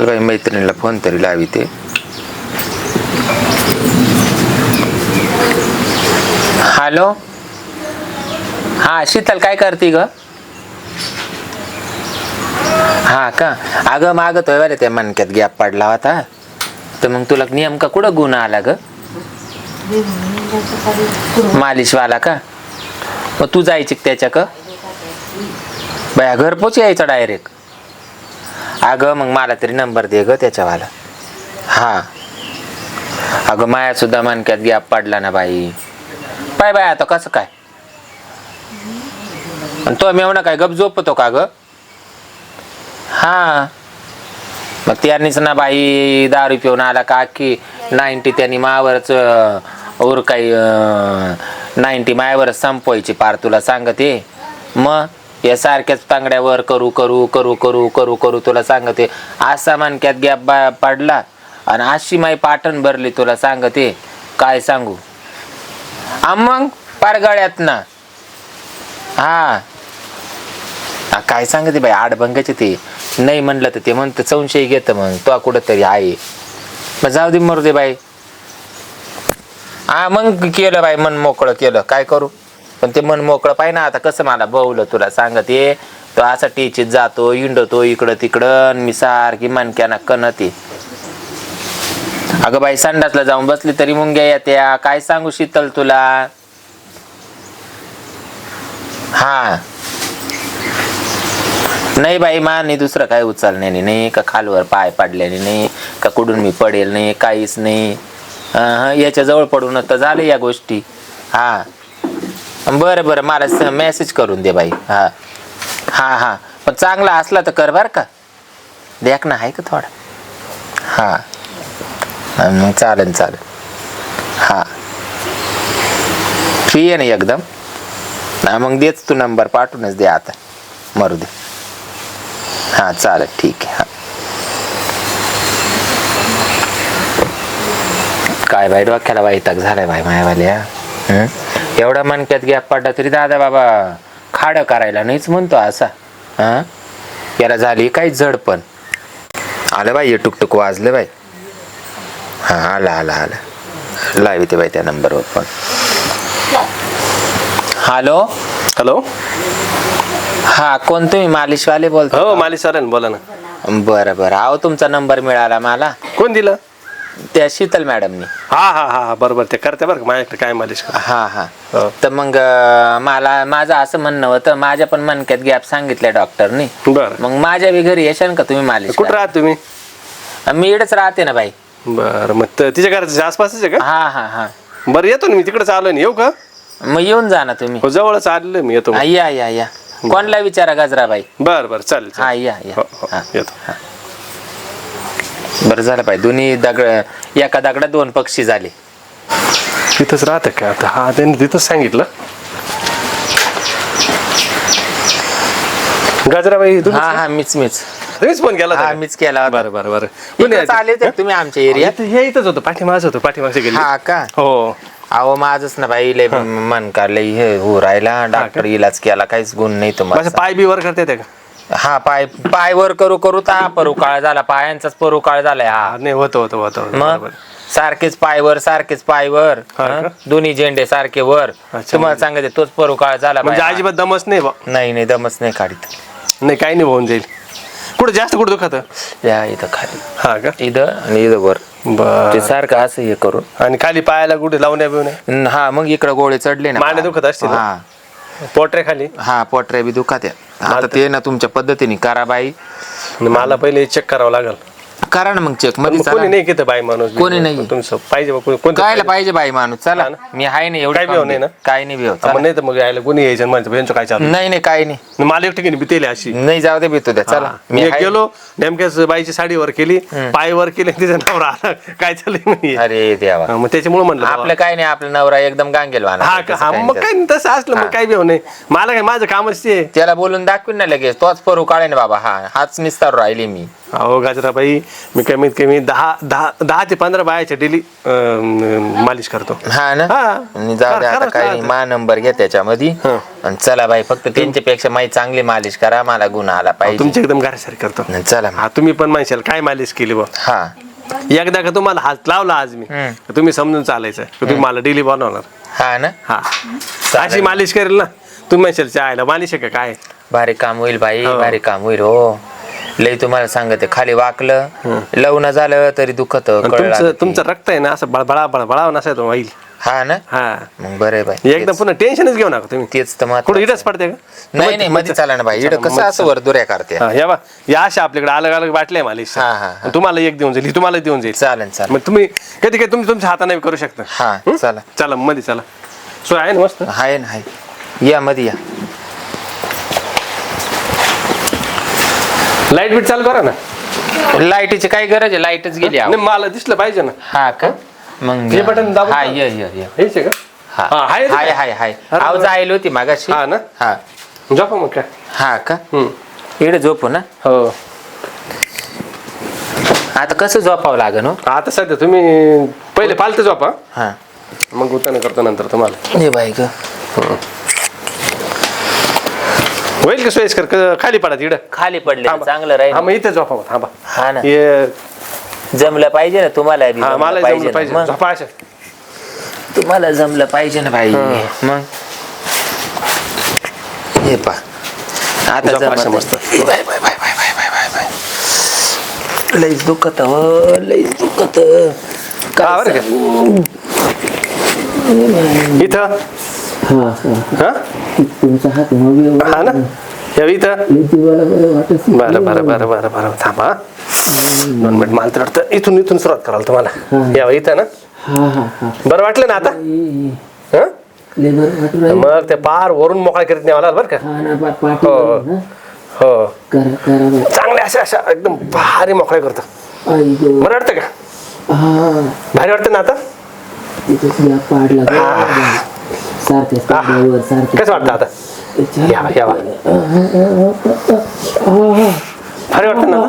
चल मैत्रिणीला फोन तरी लावी ते हॅलो हा शीतल काय करते ग? हा का? अगं मागतोय बरं त्या मणक्यात गॅप पडला होता. तर मग तुला नेमका कुठं गुन्हा आला ग? मालिशवाला का? मग तू जायची त्याच्या का बया घरपोच यायचा डायरेक्ट. अगं मग मला तरी नंबर दे ग त्याच्यावाला. हां. अगं माया सुद्धा गॅप पडला ना बाई. पाय बाय आता कसं काय? आणि तो मेवणा काय गप झोपतो का ग? हां. मग त्यांनीच ना बाई दारू पिऊन आला का की नाईन्टी त्यांनी मावरच और काही नाईन्टी मायावरच संपवायची पार तुला सांगते. मग? या सारख्याच तांगड्यावर करू करू करू करू करू करू तुला सांगते. असा मानक्यात गॅप बा पाडला आणि अशी माई पाटण भरली तुला सांगते. काय सांगू? मग पारगाळ्यात ना हा काय सांगते बाई आडभंगाचे ते. नाही म्हणलं तर ते म्हणतं संशय घेतं मग. तो कुठं तरी आहे. मग जाऊ दे मरू दे बाई. हा मग केलं बाई मन मोकळं केलं. काय करू? पण ते मन मोकळं पाहिजे ना. आता कसं मला बवलं तुला सांगते तो असा टीचीत जातो इंडतो इकडं तिकडं आणि मी सारखी मनक्याना कणते. अगं बाई संडासला जाऊन बसली तरी मुंग्या येत्या. काय सांगू शीतल तुला? हा. नाही बाई मा नाही दुसरं काय उचलण्याने नाही का खालवर पाय पाडल्याने नाही का कुठून मी पडेल नाही काहीच नाही. याच्या जवळ पडून तर झालं या गोष्टी. हा. बरं बरं. मला मेसेज करून दे बाई. हा. हा हा. पण चांगला असला तर कर बर का. देख ना आहे का थोडा? हा. मग चालेल चालेल. हा. फ्री आहे ना एकदम? ना मग देच तू नंबर पाठवूनच दे आता. मरू दे. हा चालेल. ठीक आहे. हा. काय बाई डोक्याला वाईटाक झालाय बाई मायावाल्या. एवढा मनक्यात गॅप पडला तरी दादा बाबा खाडं करायला नाहीच म्हणतो असा. हा? याला झाली काही जड पण. आलं बाई टुकटुक वाजलं बाई. हा आला आला आला. लावी ते बाई त्या नंबरवर पण. हॅलो? हॅलो? हा कोण तुम्ही? मालिशवाले बोलतो हो माली सर बोला ना. बरं बरं. अहो तुमचा नंबर मिळाला मला. कोण दिलं? त्या शीतल मॅडमनी. हा हा हा हा बरोबर ते करते बरं का माझ्याकडे काय मालिश कर. हा हा. हो. तर मग अं, मला माझं असं म्हणणं होतं माझ्या पण मनक्यात गॅप सांगितल्या डॉक्टरनी. बरं. मग माझ्या बी घरी येशाल का तुम्ही मालिश कुठं राहत तुम्ही? करायला? मी इकडेच राहते ना बाई. बरं मग त- तिच्या घराच्या आसपासच आहे का? हा हा हा. बरं येतो ना मी तिकडे चालू येऊ का? मग येऊन जा ना तुम्ही. हो जवळच आलेलं मी येतो हा, या या या. कोणला विचारा गजराबाई. बरं बरं चालेल हा चालेल. या या. हो हो हा. येतो. बरं झालं पाहिजे दोन्ही दगड एका दगडात दोन पक्षी झाले. तिथंच राहतं का? आता हा त्यांनी तिथंच सांगितलं. गजराबाई तुम्ही हा हा मीच मीच. तुम्हीच फोन केला होता हा का? मीच केला होता. बरं बरं बरं. कोणी आले होते तुम्ही आमच्या एरियात इथं- हे इथंच होतं पाठीमागच होतं पाठीमागच्या गेली हा का? हो. अहो माझच ना बाई लय मन का लय हे हो राहिला डॉक्टर इलाज केला काहीच गुण नाही माझे तुम्हाला पाय बी वर करते ते का? हा पाय पाय वर करू करू तर हा परू काळ झाला. पायांचाच परू काळ झालाय हा. नाही होतं होतं होतं मग. सारखेच पाय वर सारखेच पाय वर. हं? दोन्ही झेंडे सारखे वर. अच्छा. तुम्हाला सांगते तोच परू काळ झाला म्हणजे. अजिबात दमच नाही बा नाही नाही दमच नाही काढीत नाही काही नाही होऊन जाईल. कुठं जास्त कुठं दुखत? या इथं खाली. हा का? इथं आणि इथं वर. ते बर सारखं असं हे करून. आणि खाली पायाला कुठे लावण्या बिवण्या न, हा मग इकडं गोळे चढले ना. माने दुखत असतील ना? हा. पोटरे खाली? हा पोटऱ्या बी दुखात आहेत. आता ते ना तुमच्या पद्धतीने करा बाई. आणि मला पहिले चेक करावं लागेल. करा ना मग चेकमध्ये मग चला. कोणी नाही घेत बाई माणूस कोणी नाही. तुमचं पाहिजे बा, कोणी- कोणतं कायला पाहिजे? पाहिजे बाई माणूस चला हा ना. मी आहे ना एवढं काय बी काम नाही. ना? काय नाही हा, मग नाही तर मग यायला कोणी यायचं म्हणजे यांचं काय चालू नाही नाही काय नाही मला एक ठिकाणी भीतेली अशी नाही जाऊ दे भेटू द्या चला. मी एक आहे. गेलो नेमक्याच बाईची साडी वर केली पाय वर केली तिचा नवरा आला काय चाललंय म्हणे अरे देवा हा, मग त्याच्यामुळे म्हणलं आपलं बाबा. काय नाही आपला नवरा एकदम गांगेल वाहणार. हा का हा मग नाही काय नाही, तसं असलं मग काय बी होऊ नाही मला काय माझं कामच ते. त्याला बोलून दाखवीन ना लगेच तोच परू काढे ना बाबा हा हाच निस्तार राहिली मी अहो गाजराबाई मी कमीत कमी दहा दहा दहा ते पंधरा बायाच्या डेली मालिश करतो. हा ना? हा. आणि जाऊ दे करा- आता करा- काही करा. नाही मा नंबर घ्या त्याच्यामध्ये. हं. आणि चला बाई फक्त त्यांच्यापेक्षा माही चांगली मालिश करा मला गुण आला पाहिजे. तुमची एकदम घरासारी करतो. आणि चला मग. हा तुम्ही पण म्हणशाल काय मालिश केली बा? हा. एकदा का तुम्हाला हात लावला आज मी हम्म. तर तुम्ही समजून चालायचं तुम्ही मला डेली बनवणार. हा ना? हा. अशी मालिश करेल ना? तुम्ही म्हणशाल चायला मालिश आहे का? काय? भारी काम होईल बाई हो. भारी काम होईल हो. लय तुम्हाला सांगते खाली वाकलं लवणं झालं तरी दुखत तुमचं तुमचं रक्त आहे ना असं बळबळा नसायचं होईल हा ना? हा. मग बरं बाई एकदम पुन्हा टेन्शनच घेऊ नका तुम्ही. तेच तर महत्वाचं. कुठं इडच पडते का? नाही नाही मध्ये चला ना बाई इकडं कसं असं वर दुऱ्या करते हा, या बा. या अशा आपल्याकडे अलग अलग बाटल्या मालिश हा, हा. तुम्हाला एक देऊन जाईल तुम्हाला देऊन जाईल. चालेल चालेल. मग तुम्ही कधी कधी तुम्ही तुमच्या हाताने करू शकता. हा? चला. चला मध्ये चला. सोय आहे ना मस्त? हाय ना हाय या मध्ये या. लाइट बीट चालू करा ना. लाईटीची काय गरज आहे? लाईटच गेली. नाही मला दिसलं पाहिजे ना. हा का? मग हे बटन दाबून हा. ये ये ये. हेच आहे का? हा. हा, हाय हाय? हाय हाय. अरे आव बरं. जायला होती मागाशी. हा ना? हा. झोपा मग काय? हा का? हम्म. इकडे झोपू ना. हो. आता कसं झोपावं लागेल हो? आता सध्या तुम्ही पहिले पालते झोपा. हा. मग उताने करतो नंतर तुम्हाला. हे बाई ग. होईल का सोयीस्कर? क- खाली पडा तिकडं. खाली पडले थांबा. चांगलं हा राहील. मग इथे झोपा थांबा. हा ना. हे जमलं पाहिजे ना तुम्हाला बी हा जमलं मला पाहिजे जमलं ना. पाहिजे. मग? झोपा अशा. तुम्हाला जमलं पाहिजे ना भाई. मग? हे पा. आता झोपा अशा जमत मस्त. Bye bye bye bye bye bye bye. Bye लईच दुखत हो लईच दुखत. हा, बरं का? इथं? हा? हा ना? या इथं? बरं बरं बरं बरं बरं. थांबा. दोन मिनिट मला तर वाटतं इथून इथून सुरुवात कराल तुम्हाला. या इथं ना? बरं वाटलं ना आता? हं? मग ते पार वरून मोकळा करीत नाही मला बरं का? हो हो. चांगले अशा अशा एकदम भारी मोकळ्या करतो. बरं वाटतं का? भारी वाटतं ना आता? कसं वाटतं आता? या या भारी वाटतं ना? आता?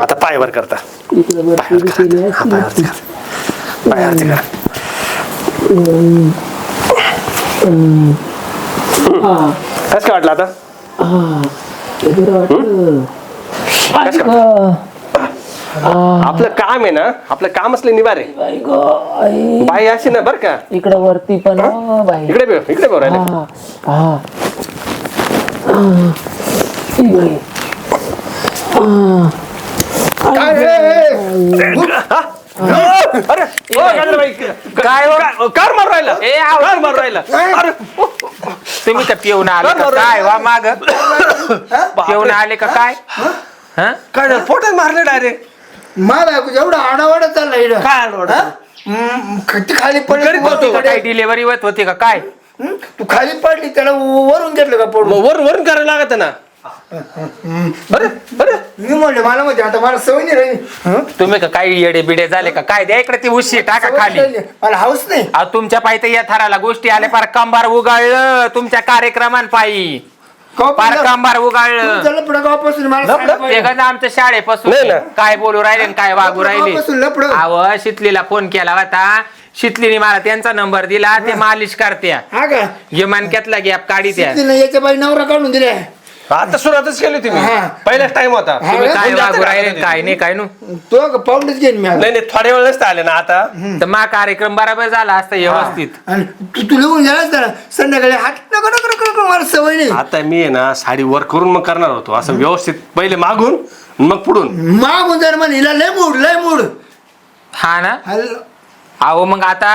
आता पायवर करता. पायावरती करा. कसं काय वाटलं आता? आपलं काम आहे ना आपलं काम असलं निवार. बाई अशी ना बर का. इकडं वरती पण हो? बाई. इकडे बेव इकडे बेव राहिले. हा हा. ई बाई. अरे ओ, गाजरबाई, काय हो? कार मारू राहिला. ए, आव. कार मारू राहिला. अरे तुम्ही तर पिऊन आले का काय वा माग? पिऊन आले का काय? हा? काय झालं? पोटात मारले डायरेक्ट. मला एवढा आडावाडा चालला इकडं काय आडवड? हा? हम्म, ख- ती खाली पडली तू होतो. काय होत होती का काय? तू खाली पडली त्याला वरून घेतलं का पडून मग वरून वरून करायला लागत ना अरे अरे मी म्हणले मला माहिती आता मला सवय नाही राहिली हं? तुम्ही का काही येडे बिडे झाले का काय द्या इकडे ती उशी टाका सवय खाली राहिली. मला हाऊस नाही अहो तुमच्या पायी तर या थराला गोष्टी आल्या पार कंबार उगाळलं तुमच्या पार कंबार उगाळलं. लपडं ते आमच्या शाळेपासून नाही ना. काय बोलू राहिले आणि काय वागू राहिले? लफडं. अव शितलीला फोन केला होता. शितलीने मला त्यांचा नंबर दिला ते मालिश करत्या. हा का? हे मनक्यातला गॅप काढी त्या. तिने याच्या बाई नवरा काढून दिलाय. आता सुरुवातच केली तुम्ही. हा. पहिलाच टाइम होता. हा. काय वागू राहिले नाही काय नु तो पाऊंडच घेईन मी आता. नाही नाही थोड्या वेळ नसतं आले ना आता. तर मा कार्यक्रम बरोबर झाला असता व्यवस्थित. आणि तू तू लिहून गेलास ना संध्याकाळी हात नको नको नको नको मला सवय नाही. आता मी आहे ना साडी वर करून मग करणार होतो. असं व्यवस्थित पहिले मागून मग पुढून. मागून जर म्हणे हिला लय मूड लय मूड. हा ना? हल- अहो मग आता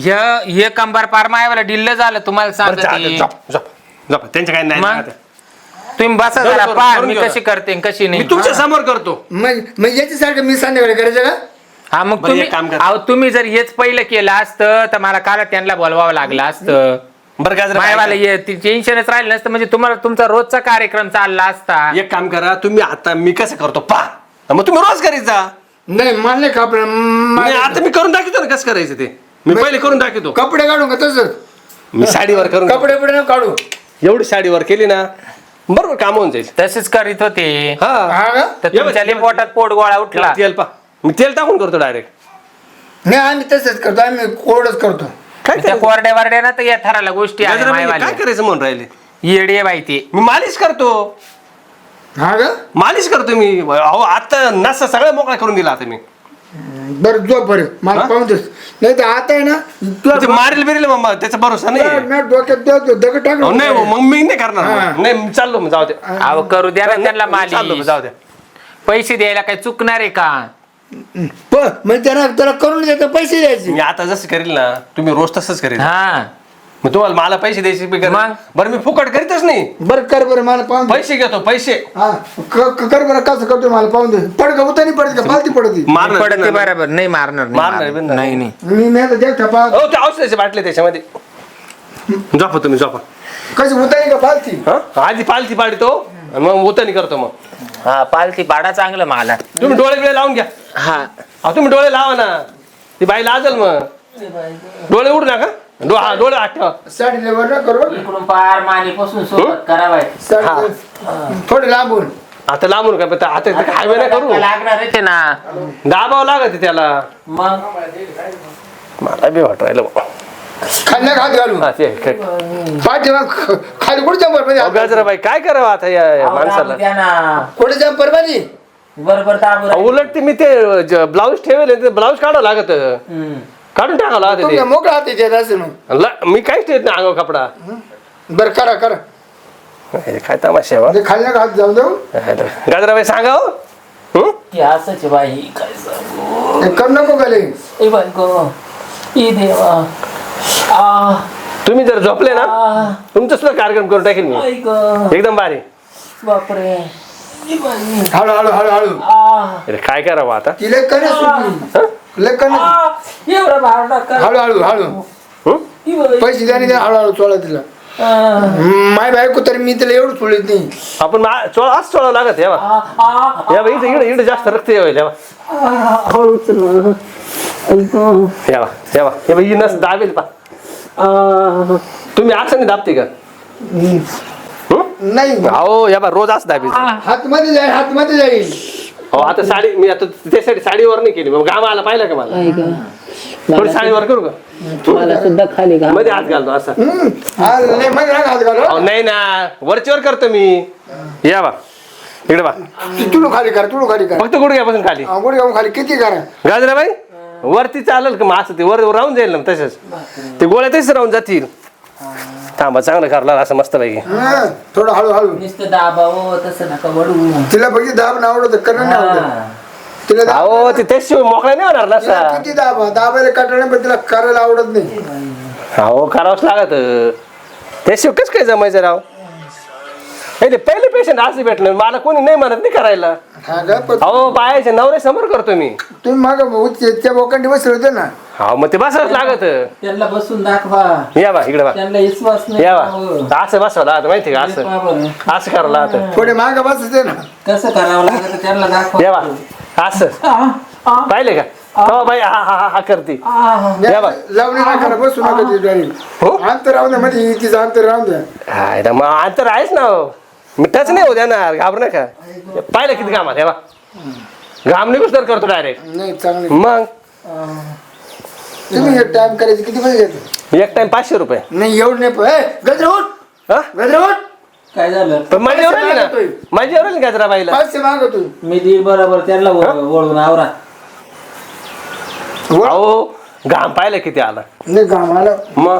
हे हे कंबार पार मायावाला डिल्ल झालं तुम्हाला बरं, जा, सांगते. झोप, झोप, झोप. त्यांच्या काय नाही मग? ना आता. तुम्ही बसा जरा पहा करून मी घेऊ कशी करते आणि कशी मी नाही तुमच्यासमोर करतो. मग याच्यासारखं मी संध्याकाळी करायचं का? हा मग बरं, तुम्ही एक काम करा. अहो तुम्ही जर हेच पहिलं केलं असतं तर मला काल त्यांना बोलवावं लागलं असतं. बरं गाजर मायवाला हे टेन्शनच राहिलं नसतं. म्हणजे तुम्हाला तुमचा रोजचा कार्यक्रम चालला असता. एक काम करा तुम्ही आता मी कसं करतो? पा. मग तुम्ही रोज करीत जा. नाही मला नाही कापड नाही आता मी करून दाखवतो ना कसं करायचं ते. मी पहिले करून दाखवतो. कपडे काढू का तसं? मी साडीवर करून कपडे नको काढू. एवढी साडीवर केली ना बरोबर काम होऊन जाईल. तसेच करीत होते. हा. हा तर ये बघ. पोटात पोट गोळा उठला. तेल पा. मी तेल टाकून करतो डायरेक्ट नाही आम्ही तसंच करतो. आम्ही कोरडच करतो. काय त्या करायचं? कोरड्या वारड्या ना तर या थराला गोष्टी आल्या काय मायवाल्या. करायचं म्हणून राहिले? येडे बाई ते. मी मालिश करतो. हा का? मालिश करतो मी. अहो आता नसा सगळं मोकळा करून दिला आता मी. बरं झोप बरं मला? पाहून देस नाही तर आता आहे ना तुला ते मारेल बिरेल मग त्याचा भरोसा नाही. ना डोक्यात दगड अहो, टाकलं नाही हो, मग मी नाही करणार हा. नाही मी चाललो मग जाऊ दे. अहो करू द्या ना त्यांना चाललो मालिश जाऊ द्या पैसे द्यायला काय चुकणार आहे का? पण म्हणजे त्याला त्याला करून देतो पैसे द्यायचे. मी आता जसं करील ना तुम्ही रोज तसंच करेल. हा. मग तुम्हाला मला पैसे द्यायचे बी गरज- मग? बरं मी फुकट करीतच नाही. बरं कर बरं मला पाहून दे. पैसे घेतो पैसे. हा क- क- कर बरं कसं करतो मला पाहून दे. पड का उतानी पडत का? फालती पडती. मारणार पडते. बरोबर नाही मारणार नाही, मारणार. नाही नाही. मी देख ठपा हो ते औषधाचे बाटले त्याच्यामध्ये. झोपा तुम्ही झोपा. कशी उतानी का फालती? हा? आधी पालथी पाडतो आणि मग उतनी करतो मग. हा पालती पाडा चांगलं मला. तुम्ही डोळे बिळे लावून घ्या. हा. अहो तुम्ही डोळे लावा ना. ती बाई लाजल मग. डोळे उडू नका. डो हा डोळे आठ ठेवा. साडी लेवर ना करू इकडून पार मानेपासून सोबत करावाय. साडी थोडे लांबून. आता लांबून का? आता आता हायवे नाही करू. लागणार आहे ते ना. दाबावं लागत त्याला. मग? मला बी वाट राहिलं बुवा. खाल्ल्या हात घालू हा, ते काय- खाली कुठे जंपर काय करावं आता या माणसाला? द्या ना. कुठे जंपरमध्ये? बरोबर उलट ते मी ते ब्लाऊज ठेवले ते ब्लाऊज काढावं लागत. काढून टाकावं लागत तुमच्या मोकळा हाती देत असेल मग ते ल- मी काहीच ठेवत नाही अंगावर कपडा. बरं करा करा. हे काय तमाशा आहे ते खाल्ल्या हात जाऊ देऊ. बा. गजराबाई सांगा हो. हं? ती असंच आहे बाई काय सांगू? ते करू नको गले. ए बायको ई देवा. आ. तुम्ही जर झोपले ना आ. तुमचं सुद्धा कार्यक्रम करून टाकेल मी. एकदम भारी. बापरे. ई बाई. हळू हळू हळू हळू. आ. अरे काय करावं आता? ती सुटली लय एवढं टाका हळू. हं? पैसे द्या द्या हळू हळू चोळा तिला. माय बायको तर मी तिला एवढं सोडत नाही. आपण मा- चोळा आज चोळावं लागत या बा. बा इकडे इकडे जास्त रक्त येईल या बा. आ, हळू चला ऐक या बा या बा. या बा ही नस दाबेल पा. आ, तुम्ही असं दाबते का? हं? नाही. अहो या बा रोज असं दाबेल. हात मध्ये जाईल हात मध्ये जाईल. हो आता साडी मी आता त्यासाठी साडीवर नाही केली. मग घाम आला पाहिलं का मला? ऐक थोडी साडीवर करू का? मला सुद्धा खाली घाल मध्ये हात घालतो असं. हा, मध्ये हात घालू अहो नाही ना. वरचीवर करतो मी. या बा. इकडे बा. तू- तुळू खाली कर तुळू खाली कर. फक्त गुडघ्यापासून खाली. अंघोळ घेऊन खाली. किती करा? गाजराबाई वरती चालेल का? मग असं ते वर राहून जाईल ना तसंच. ते गोळ्या तसेच राहून जातील. थांबा चांगलं करला असं मस्त पैकी. हं, थोडं हळू हळू नुसतं दाबावं तसं नका वडू तिला बघित दाब ना आवडत करणं नाही आवडत. हा. तिला दाब- अहो ते त्याशिवाय मोकळा नाही होणार ना तिला असा. किती दाबा दाबायला कटणे पण तिला करायला आवडत नाही. अहो करावंच लागत. त्याशिवाय कसं काय जमायचं राव? हे ते पहिले पेशंट असं भेटलं. मला कोणी नाही म्हणत नाही करायला. हा का? पण अहो बायाचे नवरे समोर करतो मी. तुम्ही माग त्या बोकांडी बसले होते ना. हा मग ते बसावंच लागत. त्यांना बसून दाखवा. या बा इकडे बा. त्यांना विश्वास नाही या हो. बा असं बसावं लागत माहिती का? असं. असं करावं लागत. थोडे माग बसते ना. कसं करावं लागतं त्यांना दाखवा. या बा. असं. आ, आ, पाहिले का? हो. बाई हा हा हा हा करते आ. या बा. लावणी ना करा बसू नका ती डायरी हो? अंतर राहून द्या मध्ये तिचं अंतर राहून द्या. हाय ना, मग अंतर आहेच ना हो. मिठाच नाही होऊ द्या ना घाबर नका. पाहिलं किती घामात हे बा. घाम निघूस तर करतो डायरेक्ट नाही चांगले. मग? तुम्ही एक टाइम करायचे किती पैसे घेते एक टाइम पाचशे रुपये. नाही एवढं नाही पण ए, गजरे उठ! हा? गजरे उठ! काय झालं? पण माझी एवढं ना. मागतोय. माझी एवढं गाजरा बाईला पाचशे मागतो मी दीड बरोबर त्यांना वळ- वळून आवरा. अहो घाम पाहिलं किती आला. नाही घामाला मग?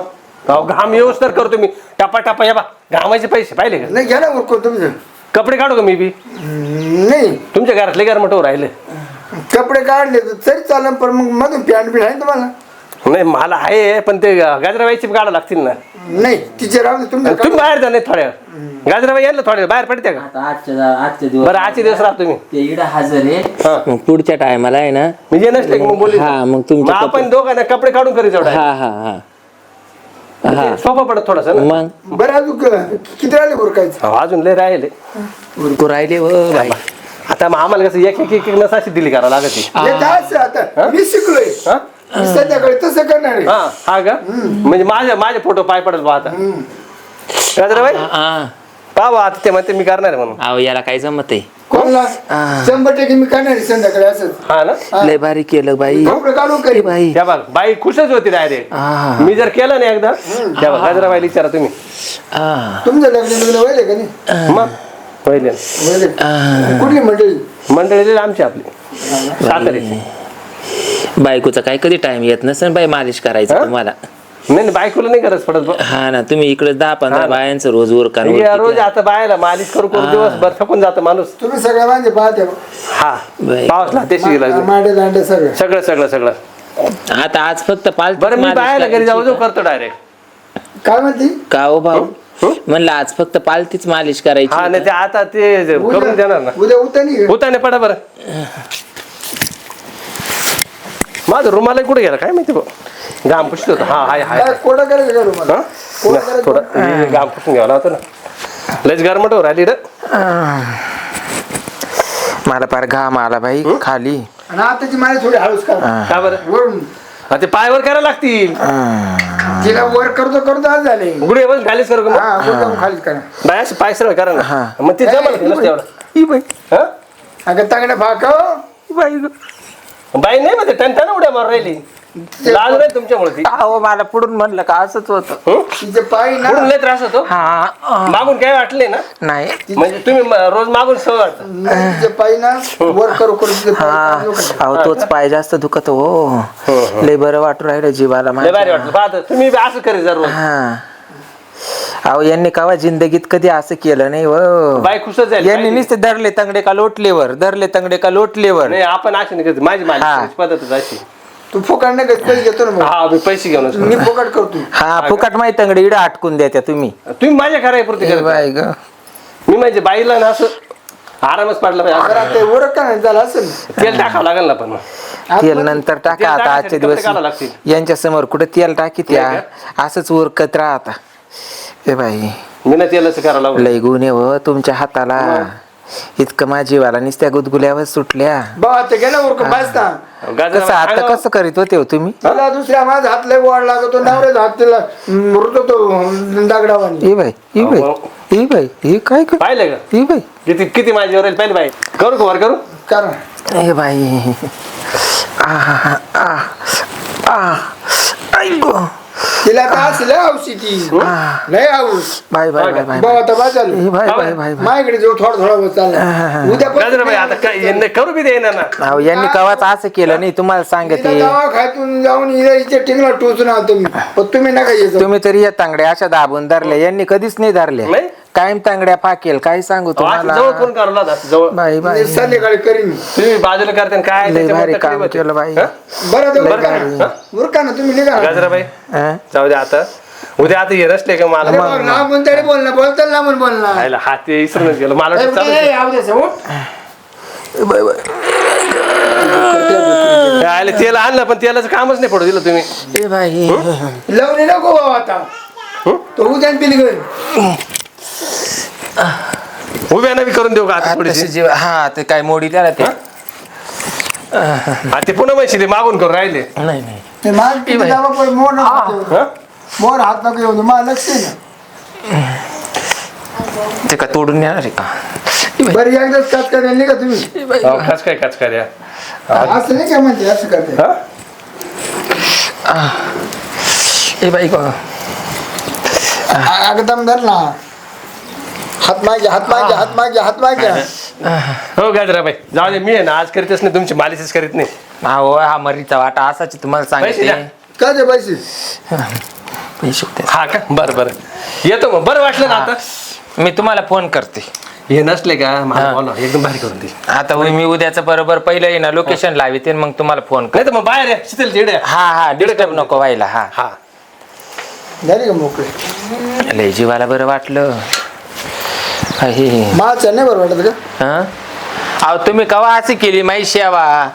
अहो घाम येऊस तर करतो मी. टपा टपा या बा घामाचे पैसे पाहिले का? नाही घ्या ना उरकून तुमचं? कपडे काढू का मी बी? हम्म, नाही. तुमच्या घरातले गरमट राहिले. कपडे काढले तर तरी चालेल पण मग मधून पॅन्ट बिन आहे ना तुम्हाला? नाही मला आहे पण ते गाजराबाईची काढावं लागतील ना. नाही तिचे राहू दे तुमचं तुम्ही बाहेर जा नाही थोड्या गाजराबाई यांना थोड्या वेळ बाहेर पडते का? आता आजच्या आजच्या दिवस बरं आजचे दिवस राहा तुम्ही. ते इडा हजर आहे हा. मग पुढच्या टायमाला आहे ना? मी जे नसले की मग बोलली हा मग मग तुमचे आपण दोघांना कपडे काढून करी जाऊ हा हा हा. हा. सोपा पडत थोडासा ना. मग? बरं अजून क- किती राहिले उरकायचं? अहो, अजून लय राहिले. उरकू राहिले बाई. आता मग आम्हाला कसं एक एक एक एक नस अशी दिली करावं लागत. ती. हे काय आता. मी शिकलोय. हा? मी संध्याकाळी तसं करणार आहे. हा हा का? म्हणजे माझ्या माझे फोटो पाय पडत बा आता. गाजराबाई हा पाहा आता ते म्हणते मी करणार आहे म्हणून. अहो याला काय जमत आहे? कोणला? शंभर टक्के मी करणार आहे संध्याकाळी असंच. हा ना? लय भारी केलं बाई. काढून करी. बाई. त्या बघ बाई खुशच होती डायरेक्ट मी जर केलं ना एकदा त्या बघ विचारा तुम्ही. आ, तुमचं लग्न लग्न व्हायले का नाही? मग? पहिले व्हायले. कुठली मंडळी? मंडळी आमची आपली. सातारीची बायकोचा काय कधी टाइम येत नसेल बाई मालिश करायचं? तुम्हाला. नाही नाही, बायकोला नाही गरज पडत. हा ना तुम्ही इकडे दहा पंधरा. बायांचं रोज उरकान हे उरकी रोज. आता बायला मालिश करू करू दिवसभर थकून जातं माणूस. तुम्ही सगळ्या माझे पाहते हा बाई. पावसला ते शिकला मांडे दांडे सगळे. सगळं सगळं सगळं. आता आज फक्त पाल बरं मी बायला घरी जाऊ जाऊ करतो डायरेक्ट काय म्हणती? का हो भाऊ? म्हणलं आज फक्त पालतीच मालिश करायची हा नाही ते आता ते करून देणार ना. उद्या उतरणी उताने पडा बरं. माझं रुमाला कुठे गेला? काय माहिती भाऊ घाम पुसत होतं. हा हाय हाय काय कोडा करायचं का तुम्हाला? हा? कोडा ना, करायचं थोडं हे घाम पुसून घ्यावं होतं ना. लयच गरमट हो राहिली रे मला फार घाम आला बाई खाली. आणि आताची माझी थोडी हळूच करा. का बरं? वरून. हा, ते पायवर करायला लागतील. तिला वर करतो करतो आज झाले. गुडे बस करू का? हा खालीच करा. बायास पाय सरळ करा ना. मग ते एवढं? ई बाई. हा? अगं तांगड्या फाकव बाई. बाई नाही म्हणते टन उड्या मारून राहिली. लाज नाही तुमच्यामुळे ती. अहो मला पुढून म्हणलं का असंच होतं. हं? तिचे पाय ना. पुढून लय त्रास होतो? हा मागून काय वाटले ना? नाही. म्हणजे तुम्ही म- रोज मागून सवय वाटत तिचे पाय ना वर करू करू तिचे पाय हा. अहो तोच पाय जास्त दुखत हो. लय बरं वाटू राहिलं जीवाला लय भारी माझ्या. वाटलं. पाहत तुम्ही बी असं करी जर रोज. हा. अहो यांनी कवा जिंदगीत कधी असं केलं नाही व बाई खुशच जाईल यांनी नुसते धरले तंगडे का लोटलेवर धरले तंगडे का लोटलेवर. नाही आपण अशी नाही करत. माझी हा. माझी पद्धतच अशी. तू फुकाट नाही पैसे घेतो ना मग. हा मी पैसे घेऊनच मी फुकट करतो. हा फुकट माहिती तंगडे इडं अटकून द्या त्या तुम्ही. तुम्ही माझ्या करायपुरती ए करत. बाई ग. मी म्हणजे बाईला ना असं आरामच पडला जर पाहिजे आता वर का नाही झालं असेल? तेल टाकावं लागेल ना पण. मग. तेल नंतर टाका तेल आता आजचे दिवस लागतील. यांच्या समोर कुठे तेल टाकी त्या असंच उरकत राहता ए बाई मी ना तेलच लागलं लय गुन्हे व तुमच्या हाताला. इतकं माझी वाला नुसत्या गुदगुल्यावर सुटल्या. बाबा ते गेला उरकून बसता. कसं आता कसं करीत होते हो तुम्ही? मला दुसऱ्या माझा हात लय वाढ लागतो नवऱ्याचा हात तिला मृत तो दागडावानी. ए बाई ए बाई ए बाई हे काय कर पाहिलं का? ए बाई. किती किती माझी वर पाहिलं बाई. करू का वर करू? कारण ए बाई. आ आ आ आई गो तिला आता अशी लय हौशी ती. लय हौस. बाय बाय बाय बाय बाबा आता बा चालू ए बाय बाय बाय. बाय माझ्याकडे जो थोडा थोडा बस चालला. उद्या गजरा बाई आता काय यांना करू बी देईना ना. अहो यांनी कवाच असं केलं नाही तुम्हाला सांगते. जाऊन इथे इथे टिंगला टोचून आलो तुम्ही. पण तुम्ही नका येतो तुम्ही तरी या तांगड्या अशा दाबून धरल्या. यांनी कधीच नाही धरल्या. नाही? कायम तांगड्या फाकेल काय सांगू अहो, असं जवळ तुम्हाला कोण करू लागला असं जवळ. बाई बाई. संध्याकाळी करीन. तुम्ही बाजूला करते आणि काय लय त्याच्यामुळे भारी तकलीफ काम होते. केलं बाई. हा? बरं उरका? ना. उरका ना तुम्ही निघा ना. गजराबाई हं? जाऊ दे आता. उद्या आता ये नसले का मला? अरे म्हणून तरी ना बोलतो ना म्हणून बोल ना खायला हात ते इसरूनच गेलो. मला ए, वाटलं चालू दे. बाई आले तेल आणलं पण तेलाचं कामच नाही पडू दिलं तुम्ही. ए बाई. लावून नको बाबा आता. तो उद्या पिली गं. उभ्यानं बी करून देऊ का आता थोडीशी? जीव हा ते काय मोडी त्याला ते. हा, ते पुन्हा म्हणशील मागून करून राहिले. नाही नाही. ते माग किती दाबा पण मोर नको. येऊ. हा? मोर हात नको येऊ दे. मला लक्ष आहे ना. ते का तोडून येणार आहे का? बरं एकदाच काच करायला नाही का तुम्ही अहो, कच काय कच काय असं नाही का म्हणते असं करते? हा? ए बाई गं. एकदम धर ना. हात मागे हात मागे हात मागे हात मागे. हो. गाजराबाई. जाऊ दे मी आहे ना आज करीतच नाही तुमची मालिशच करीत नाही. अहो हा मरीचा वाटा असाच आहे, तुम्हाला पैसे द्या. काय ते पैसे? पैसे. हा का? बरं बरं. येतो मग बरं वाटलं ना आता? मी तुम्हाला फोन करते. हे नसले का? मला बोला एकदम भारी करून दे. आता मी उद्याचं बरोबर पहिलं आहे ना लोकेशन लाविते मग तुम्हाला फोन कर नाही तर मग बाहेर या, शीतल तिकडे. हा हा डिस्टर्ब नको व्हायला हा. हा. झाली का मोकळे? लय जीवाला बरं वाटलं. माझ्या नाही बरं वाटत का? हं? अहो तुम्ही कवा अशी केली माही शेवा?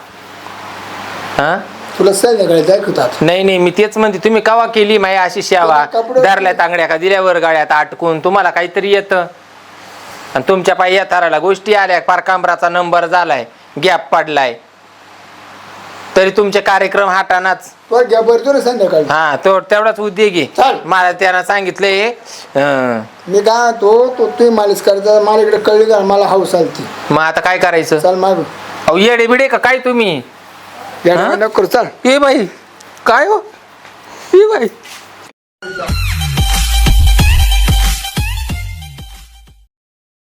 हा? तुला संध्याकाळी दाखवतात नाही नाही मी तेच म्हणते तुम्ही कवा केली माही अशी शेवा? कपडे- धरल्या तांगड्या का दिल्यावर गाड्यात अटकून तुम्हाला काहीतरी येतं. आणि तुमच्या पायी या ताराला गोष्टी आल्या पार कांबराचा नंबर झालाय गॅप पडलाय. तरी तुमचे कार्यक्रम हाटानाच तो घ्या भरतो ना संध्याकाळी. हा तो तेवढाच उद्योग चाल. मला त्यानं सांगितलंय अं, मी काय तो तो तुम्ही मालिश करायचा मला इकडे कळली का मला हाऊस आलती. मग आता काय करायचं? चाल माग. अहो येडे बिडे का काय तुम्ही? हा? नको करू चाल. ए बाई काय हो? ए बाई.